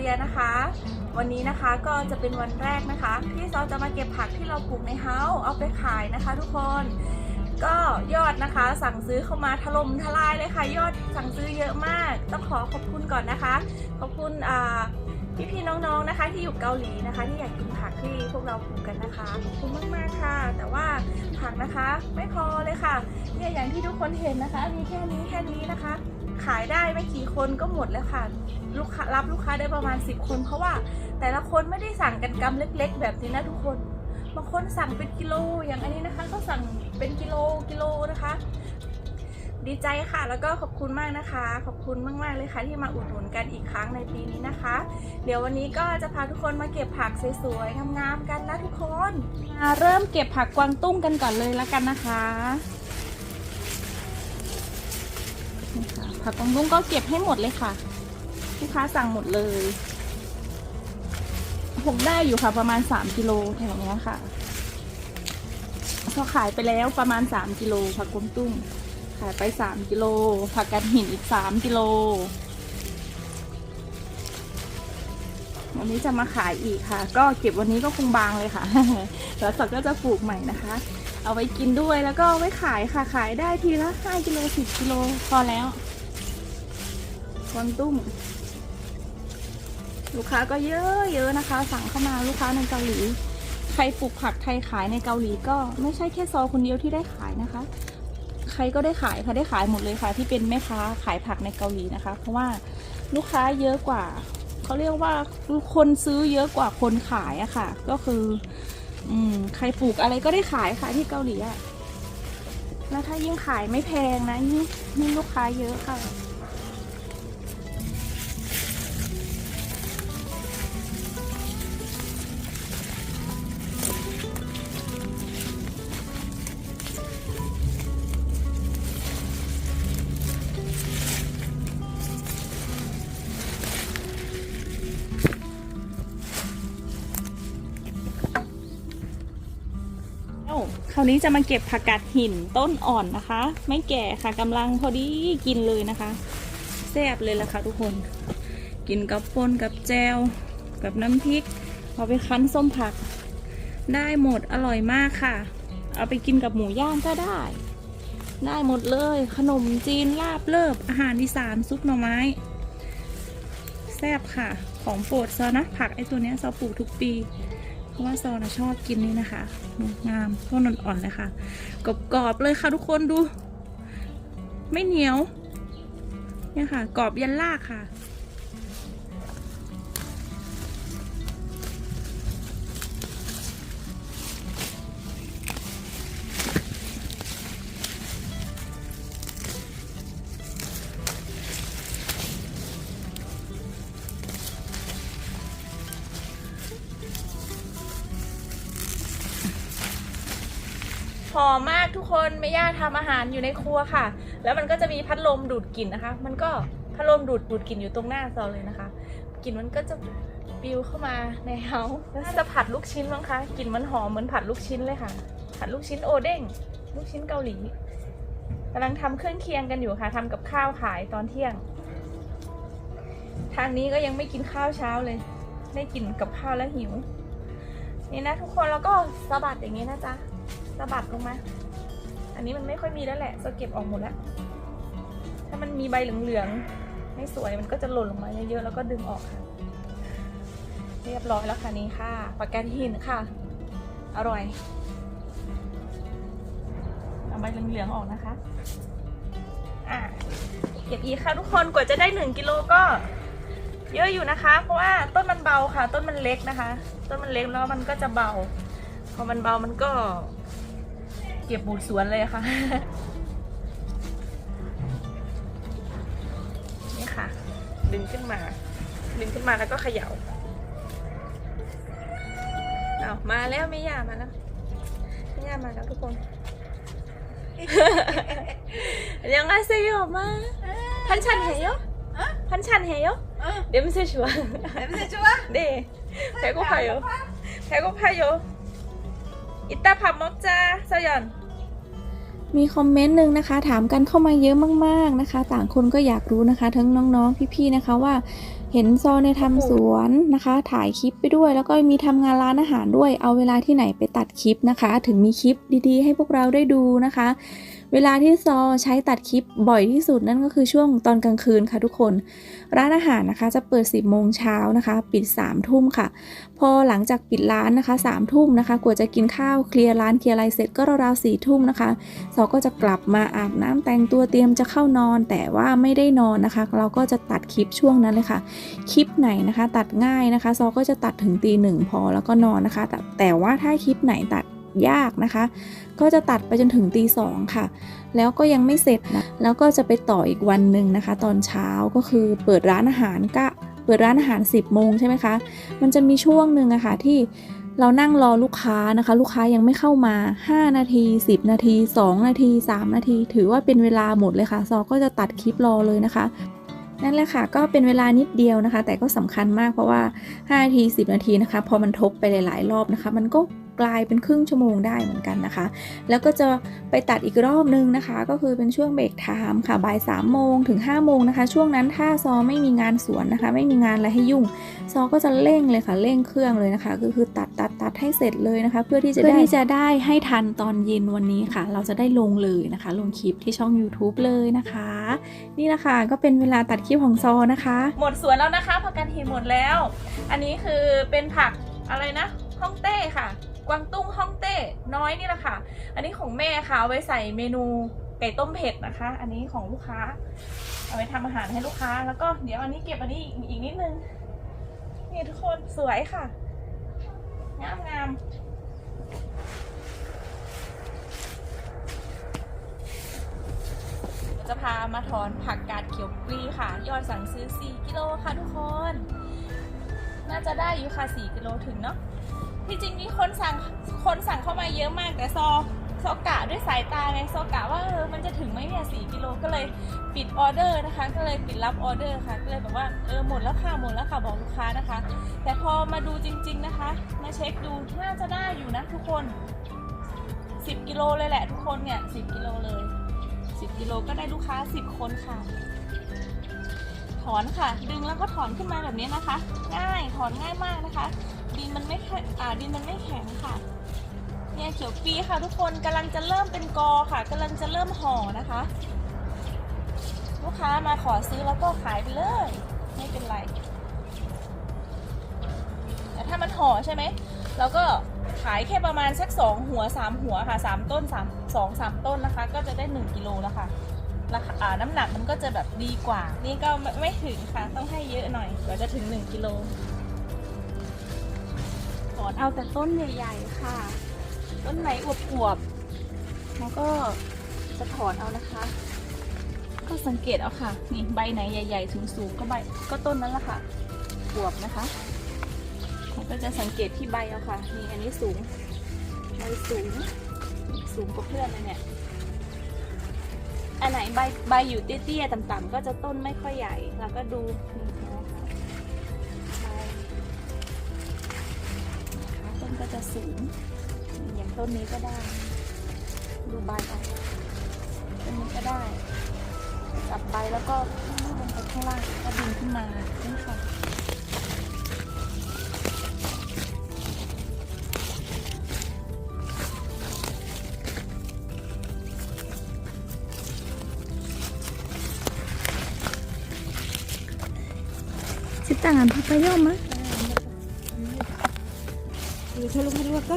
เรียนะคะ วันนี้นะคะก็จะเป็นวันแรกนะคะ ที่เราจะมาเก็บผักที่เราปลูกในเฮาเอาไปขายนะคะ ทุกคนก็ยอดนะคะ สั่งซื้อเข้ามาถล่มทลายเลยค่ะ ยอดสั่งซื้อเยอะมาก ต้องขอขอบคุณก่อนนะคะ ขอบคุณอ่พี่ๆน้องๆนะคะ ที่อยู่เกาหลีนะคะ ที่อยากกินผักที่พวกเราปลูกกันนะคะขอบคุณมากๆค่ะ แต่ว่าผักนะคะไม่พอเลยค่ะเนี่ยอย่างที่ทุกคนเห็นนะคะ มีแค่นี้แค่นี้นะคะ ขายได้ไม่กี่คนก็หมดแล้วค่ะ ลูกค้ารับลูกค้าได้ประมาณ 10 คน เพราะว่าแต่ละคนไม่ได้สั่งกันกำเล็ก ๆ แบบนี้นะทุกคนบางคนสั่งเป็นกิโลอย่างอันนี้นะคะ ก็สั่งเป็นกิโลกิโลนะคะ ดีใจค่ะแล้วก็ขอบคุณมากนะคะ ขอบคุณมากๆเลยค่ะที่มาอุดหนุนกันอีกครั้งในปีนี้นะคะ เดี๋ยววันนี้ก็จะพาทุกคนมาเก็บผักสวยๆงามๆกันนะทุกคนมาเริ่มเก็บผักกวางตุ้งกันก่อนเลยแล้วกันนะคะนี่ค่ะ ผักกวางตุ้งก็เก็บให้หมดเลยค่ะ ลูกค้าสั่งหมดเลยผมได้อยู่ค่ะประมาณ3กิโลแถวนี้ค่ะพอขายไปแล้วประมาณ3กิโลผักกวางตุ้ง ขายไป3กิโลผักกาดหินอีก3กิโลวันนี้จะมาขายอีกค่ะ ก็เก็บวันนี้ก็คงบางเลยค่ะ แล้วต่อก็จะปลูกใหม่นะคะ เอาไว้กินด้วยแล้วก็ไว้ขายค่ะ ขายได้ทีละ 5 กิโล 10 กิโลพอแล้ว กวางตุ้งลูกค้าก็เยอะเยอะนะคะ สั่งเข้ามาลูกค้าในเกาหลี ใครปลูกผักไทยขายในเกาหลีก็ไม่ใช่แค่ซอคนเดียวที่ได้ขายนะคะ ใครก็ได้ขายค่ะได้ขายหมดเลยค่ะ ที่เป็นแม่ค้าขายผักในเกาหลีนะคะ เพราะว่าลูกค้าเยอะกว่าเขาเรียกว่าคนซื้อเยอะกว่าคนขายอะค่ะ ก็คืออืมใครปลูกอะไรก็ได้ขายค่ะที่เกาหลีอะแล้วถ้ายิ่งขายไม่แพงนะยิ่งยิ่งลูกค้าเยอะค่ะ ราวนี้จะมาเก็บผักกาดหินต้นอ่อนนะคะ ไม่แก่ค่ะกำลังพอดีกินเลยนะคะแซ่บเลยล่ะค่ะทุกคน กินกับปนกับแจวกับน้ำพริกเอาไปคั้นส้มผัก ได้หมดอร่อยมากค่ะ เอาไปกินกับหมูย่างก็ได้ ได้หมดเลยขนมจีนลาบเลิบอาหารอีสานซุปหน่อไม้ แซ่บค่ะ ของโปรดซอนะผักไอตัวเนี้ยซอปลูกทุกปี ราะว่าซอนะชอบกินนี่นะคะ งามต้นอ่อนๆเลยค่ะกรอบๆเลยค่ะทุกคนดู ไม่เหนียวเนี่ยค่ะกรอบยันลากค่ะ อมมากทุกคนแม่ย่าทำอาหารอยู่ในครัวค่ะ แล้วมันก็จะมีพัดลมดูดกลิ่นนะคะ มันก็พัดลมดูดดูดกลิ่นอยู่ตรงหน้าเราเลยนะคะกลิ่นมันก็จะปลิวเข้ามาในเฮาแล้วจะผัดลูกชิ้นมั้งคะกลิ่นมันหอมเหมือนผัดลูกชิ้นเลยค่ะ ผัดลูกชิ้นโอเด้งลูกชิ้นเกาหลีกำลังทำเครื่องเคียงกันอยู่ค่ะทำกับข้าวขายตอนเที่ยง ทางนี้ก็ยังไม่กินข้าวเช้าเลย ได้กินกับข้าวแล้วหิว นี่นะทุกคนแล้วก็สะบัดอย่างนี้นะจ๊ะ สะบัดลงมา อันนี้มันไม่ค่อยมีแล้วแหละจะเก็บออกหมดแล้ว ถ้ามันมีใบเหลืองๆไม่สวยมันก็จะหล่นลงมาเยอะๆแล้วก็ดึงออกค่ะ เรียบร้อยแล้วค่ะนี่ค่ะปากกาหินค่ะ อร่อยเอาใบเหลืองๆออกนะคะอะเก็บอีกค่ะทุกคนกว่าจะได้หนึ่งกิโลก็เยอะอยู่นะคะ เพราะว่าต้นมันเบาค่ะ ต้นมันเล็กนะคะ ต้นมันเล็กแล้วมันก็จะเบา พอมันเบามันก็ เก็บบูดสวนเลยค่ะ นี่ค่ะ ดึงขึ้นมา ดึงขึ้นมาแล้วก็เขย่าเอามาแล้วไม่ยามาแล้วไม่ยามาแล้วทุกคนยังไงเซโยมาพันชันเหยอพันชันเหยอเดี๋ยวไม่ใช่ชัวเดี๋ยวม่ใช่ชัวเดี๋ยวแพ้ก็พายโยแพ้ก็พายโยอิตาพัมอบจ้าเซยอน มีคอมเมนต์หนึ่งนะคะ ถามกันเข้ามาเยอะมาก ๆนะคะ ต่างคนก็อยากรู้นะคะ ทั้งน้องๆ พี่ๆนะคะว่า เห็นซอในยทำสวนนะคะ ถ่ายคลิปไปด้วย แล้วก็มีทำงานร้านอาหารด้วย เอาเวลาที่ไหนไปตัดคลิปนะคะ ถึงมีคลิปดีๆ ให้พวกเราได้ดูนะคะ เวลาที่ซอใช้ตัดคลิปบ่อยที่สุดนั่นก็คือช่วงตอนกลางคืนค่ะทุกคน ร้านอาหารนะคะจะเปิด 10โมงเช้านะคะ ปิด3ทุ่มค่ะ พอหลังจากปิดร้านนะคะ3ทุ่มนะคะกว่าจะกินข้าวเคลียร์ร้านเคลียร์อะไรเสร็จก็ราวๆสี่ทุ่มนะคะซอก็จะกลับมาอาบน้ำแต่งตัวเตรียมจะเข้านอน แต่ว่าไม่ได้นอนนะคะ เราก็จะตัดคลิปช่วงนั้นเลยค่ะ คลิปไหนนะคะ ตัดง่ายนะคะ ซอก็จะตัดถึงตีหนึ่งพอแล้วก็นอนนะคะ แต่แต่ว่าถ้าคลิปไหนตัด ยากนะคะ ก็จะตัดไปจนถึงตีสองค่ะ แล้วก็ยังไม่เสร็จนะ แล้วก็จะไปต่ออีกวันหนึ่งนะคะ ตอนเช้าก็คือเปิดร้านอาหารก็เปิดร้านอาหาร 10โมงใช่ไหมคะ มันจะมีช่วงหนึ่งอะค่ะที่เรานั่งรอลูกค้านะคะ ลูกค้ายังไม่เข้ามา 5 นาที 10 นาที 2 นาที 3 นาที ถือว่าเป็นเวลาหมดเลยค่ะ ซอก็จะตัดคลิปรอเลยนะคะนั่นแหละค่ะ ก็เป็นเวลานิดเดียวนะคะ แต่ก็สำคัญมากเพราะว่า 5 นาที 10 นาทีนะคะ พอมันทบไปหลาย ๆ รอบนะคะ มันก็ กลายเป็นครึ่งชั่วโมงได้เหมือนกันนะคะ แล้วก็จะไปตัดอีกรอบนึงนะคะ ก็คือเป็นช่วงเบรกไทม์ค่ะบ่าย3โมงถึง5โมงนะคะ ช่วงนั้นถ้าซอไม่มีงานสวนนะคะ ไม่มีงานอะไรให้ยุ่ง ซอก็จะเร่งเลยค่ะเร่งเครื่องเลยนะคะก็คือตัดตัดตัดให้เสร็จเลยนะคะ เพื่อที่จะได้ที่จะได้ให้ทันตอนเย็นวันนี้ค่ะ เราจะได้ลงเลยนะคะ ลงคลิปที่ช่อง YouTube เลยนะคะ นี่แหละค่ะก็เป็นเวลาตัดคลิปของซอนะคะ หมดสวนแล้วนะคะผักกันหินหมดแล้ว อันนี้คือเป็นผักอะไรนะฮ่องเต้ค่ะ กวางตุ้งฮ่องเต้น้อยนี่แหละค่ะ อันนี้ของแม่ค่ะเอาไว้ใส่เมนูไก่ต้มเผ็ดนะคะ อันนี้ของลูกค้า เอาไว้ทำอาหารให้ลูกค้า แล้วก็เดี๋ยวอันนี้เก็บอันนี้อีกนิดนึง นี่ทุกคนสวยค่ะ งามงามเดี๋ยวจะพามาถอนผักกาดเขียวปลีค่ะ ยอดสั่งซื้อ 4 กิโลค่ะทุกคน น่าจะได้อยู่ค่ะ 4 กิโลถึงเนาะ ที่จริงมีคนสั่งคนสั่งเข้ามาเยอะมากแต่ซอซอกะด้วยสายตาไงซอกะว่าเออมันจะถึงไหมเนี่ยสี่กิโลก็เลยปิดออเดอร์นะคะ ก็เลยปิดรับออเดอร์ค่ะ ก็เลยแบบว่าเออหมดแล้วค่ะหมดแล้วค่ะบอกลูกค้านะคะ แต่พอมาดูจริง ๆนะคะ มาเช็คดูน่าจะได้อยู่นะทุกคน 10กิโลเลยแหละทุกคนเนี่ย10กิโลเลย 10กิโลก็ได้ลูกค้า 10 คนค่ะ ถอนค่ะ ดึงแล้วก็ถอนขึ้นมาแบบนี้นะคะ ง่ายถอนง่ายมากนะคะ ดินมันไม่แข็งอ่าดินมันไม่แข็งค่ะ เนี่ยเขียวปีค่ะทุกคนกำลังจะเริ่มเป็นกอค่ะกำลังจะเริ่มห่อนะคะ ลูกค้ามาขอซื้อแล้วก็ขายไปเลย ไม่เป็นไร แต่ถ้ามันห่อใช่ไหมเราก็ขายแค่ประมาณสักสองหัวสามหัวค่ะสามต้นสามสองสามต้นนะคะ ก็จะได้หนึ่งกิโลแล้วค่ะราคาน้ำหนักมันก็จะแบบดีกว่า นี่ก็ไม่ไม่ถึงค่ะ ต้องให้เยอะหน่อยกว่าจะถึงหนึ่งกิโล ถอนเอาแต่ต้นใหญ่ๆค่ะ ต้นไหนอวบๆแล้วก็จะถอนเอานะคะ ก็สังเกตเอาค่ะ นี่ใบไหนใหญ่ๆสูงๆก็ใบก็ต้นนั้นแหละค่ะอวบนะคะผมก็จะสังเกตที่ใบเอาค่ะนี่อันนี้สูงใบสูงสูงกว่าเพื่อนเลยเนี่ยอันไหนใบใบอยู่เตี้ยๆต่ำๆก็จะต้นไม่ค่อยใหญ่ แล้วก็ดู จะสูงอย่างต้นนี้ก็ได้ ดูใบเอาต้นนี้ก็ได้ จับใบแล้วก็ลงไปข้างล่างก็ดึงขึ้นมานี่ค่ะสิต่างกันพักไปย่อมมะคือถ้าลงมาดูก็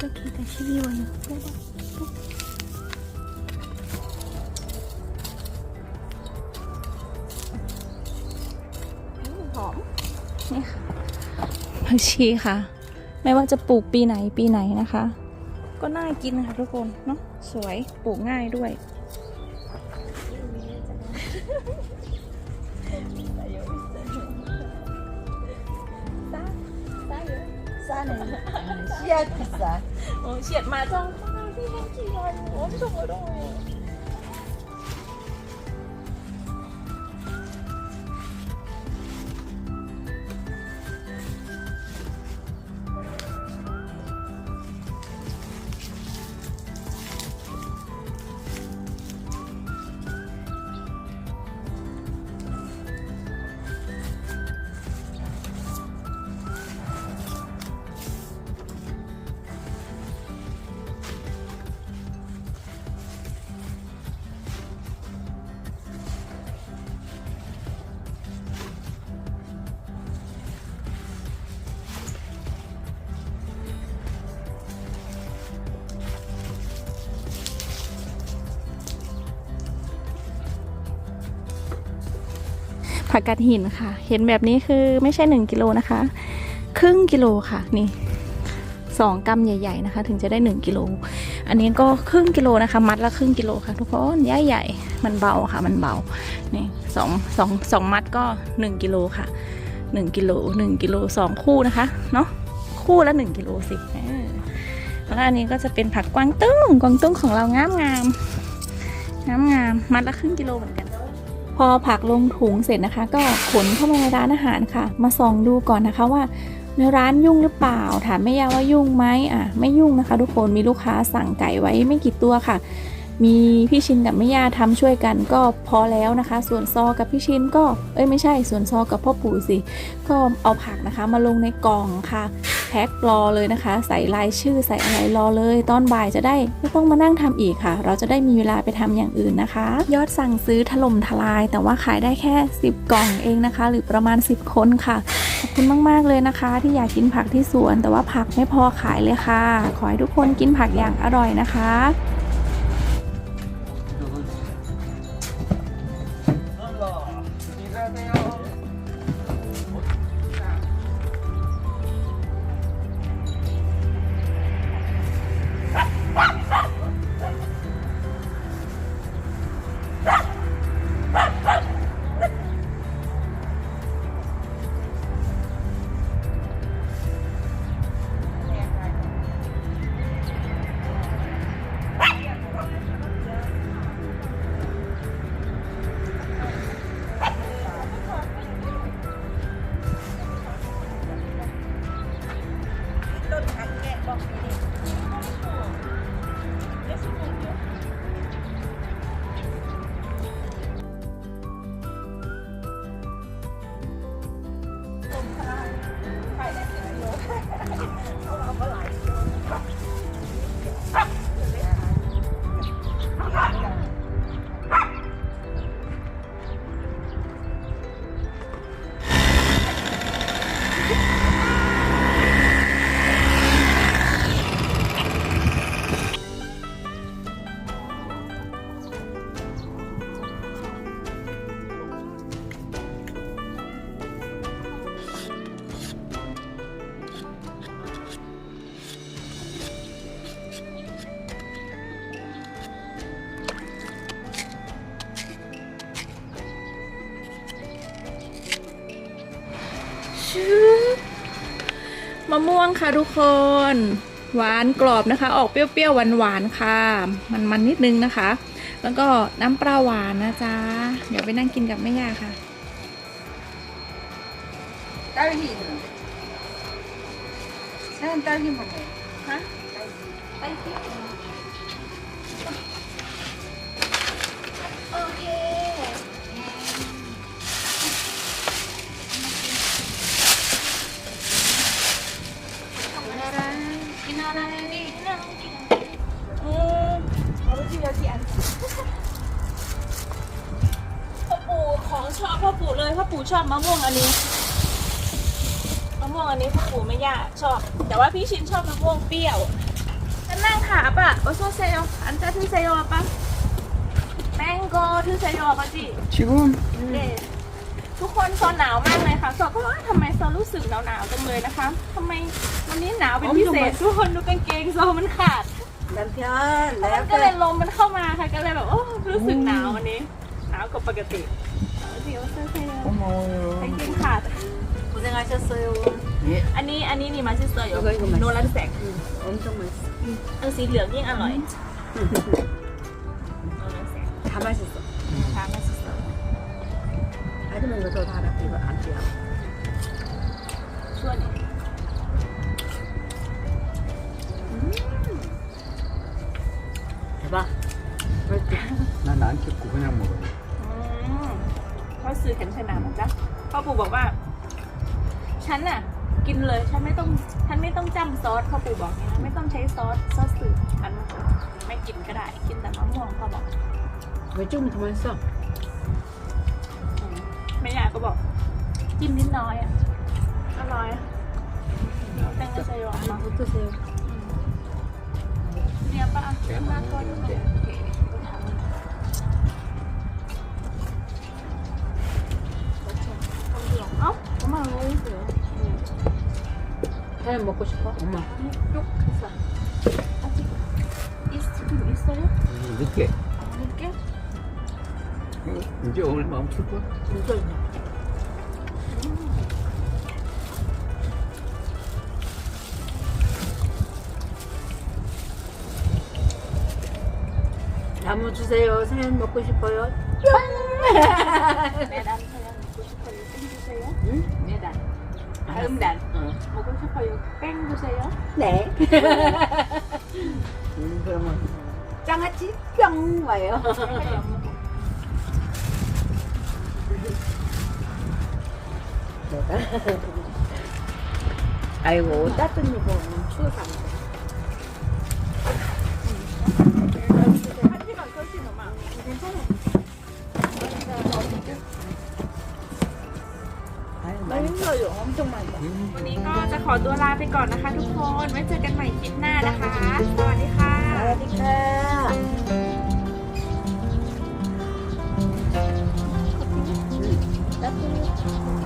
มันจะคิดแต่ชีวิตวันนี้หอมนี่ค่ะผักชีค่ะ ไม่ว่าจะปลูกปีไหนปีไหนนะคะ ก็น่ากินค่ะทุกคนเนาะสวยปลูกง่ายด้วย 하 네. 씨앗 비 싸. 어, 씨앗 맞 아. 아, 이렇게 많이 엄청 어려 워. ผักกาดหินค่ะ เห็นแบบนี้คือไม่ใช่ 1 กิโลนะคะ ครึ่งกิโลค่ะนี่สองกำใหญ่ ๆนะคะ ถึงจะได้ 1กิโล อันนี้ก็ครึ่งกิโลนะคะ มัดละครึ่งกิโลค่ะ ทุกคนใหญ่ๆมันเบาค่ะ มันเบานี่สองสองสองมัดก็ 1กิโลค่ะ 1กิโล1กิโลสองคู่นะคะเนาะคู่ละ1กิโลสิแล้วอันนี้ก็จะเป็นผักกวางตุ้งกวางตุ้งของเรางามงามงามงามมัดละครึ่งกิโลเหมือนกัน พอผักลงถุงเสร็จนะคะ ก็ขนเข้ามาในร้านอาหารค่ะ มาส่องดูก่อนนะคะว่าในร้านยุ่งหรือเปล่า ถามแม่ยาว่ายุ่งไหมอะไม่ยุ่งนะคะ ทุกคนมีลูกค้าสั่งไก่ไว้ไม่กี่ตัวค่ะ มีพี่ชินกับแม่ย่าทำช่วยกันก็พอแล้วนะคะ ส่วนซอกับพี่ชินก็เอ้ยไม่ใช่ส่วนซอกับพ่อปู่สิก็เอาผักนะคะมาลงในกล่องค่ะแพ็ครอเลยนะคะ ใส่รายชื่อใส่อะไรรอเลย ตอนบ่ายจะได้ไม่ต้องมานั่งทำอีกค่ะ เราจะได้มีเวลาไปทำอย่างอื่นนะคะ ยอดสั่งซื้อถล่มทลาย แต่ว่าขายได้แค่ 10 กล่องเองนะคะ หรือประมาณ 10 คนค่ะขอบคุณมาก ๆ เลยนะคะ ที่อยากกินผักที่สวน แต่ว่าผักไม่พอขายเลยค่ะ ขอให้ทุกคนกินผักอย่างอร่อยนะคะะม่วงค่ะทุกคน หวานกรอบนะคะ ออกเปรี้ยวๆหวานๆค่ะ มันๆนิดนึงนะคะ แล้วก็น้ำปลาหวานนะจ๊ะ เดี๋ยวไปนั่งกินกับแม่ย่าค่ะ 딸기. 나는 딸기 먹어. ฮ ชอบมะม่วงอันนี้มะม่วงอันนี้พ่อปู่แม่ยากชอบ แต่ว่าพี่ชินชอบมะม่วงเปรี้ยวฉันนั่งขาปะโอโซเซโยอันจะทึเซโยปะแมงโกทึเซโยปะจิชิบุนทุกคนโซนหนาวมากเลยค่ะโซก็ว่ทำไมโซรู้สึกหนาวหนาวจังเลยนะคะทำไมวันนี้หนาวเป็นพิเศษทุกคนดูกางเกงโซมันขาดดันเพียนแล้วก็เลยลมมันเข้ามาค่ะก็เลยแบบโอ้รู้สึกหนาววันนี้หนาวกว่าปกติ 네, 어머. 땡큐 고생하셨어요. 예. 아니 아니 니 맛있어요. 이거, 이거 맛있어. 엄청 맛있어. 응. 아, 시력이 안 와요. 노란색. 다 맛있어. 응, 다 맛있어. 아줌마 이거 저다 알아. 이거 안 돼요. 수원이. 음. 대박. 맛있지? 난안 찍고 그냥 먹어요. 음. ค่อซื้อแข็งขนาดนะจ๊ะพ่อปู่บอกว่า ฉันน่ะ กินเลยฉันไม่ต้องฉันไม่ต้องจ้ำซอสพ่อปู่บอกองนี้นะไม่ต้องใช้ซอสซอสสื่ออันไม่กินก็ได้ กินแต่มะม่วงพ่อบอกไว้จุ่มท thì không ăn xong ม่ยากก็บอก จิ้มนิดน้อยอะอร่อยอะแตงกวาใส่หวามา Hút tôi เนี่ยป้าเอามากกว่านี้ 과일 먹고 싶어? 엄마. 쪽사. 아직 있, 있어요? 음, 늦게. 늦게? 이제 오늘 마음 풀 거야? 늦어 있네. 음. 나무 주세요. 새우 먹고 싶어요. 네, 매란 새우 먹고 싶어요. 좀 주세요. 응? 매란. 다음 날. 먹고 싶어요. 뺑 드세요. 네. 음, 그러면 장아찌 뿅 와요. 아이고 따뜻히 입으면 추워서 안 돼. ไม่มีเราอยู่ห้องจงใหม่วันนี้ก็จะขอตัวลาไปก่อนนะคะทุกคน ไว้เจอกันใหม่คลิปหน้านะคะ สวัสดีค่ะ สวัสดีค่ะだって。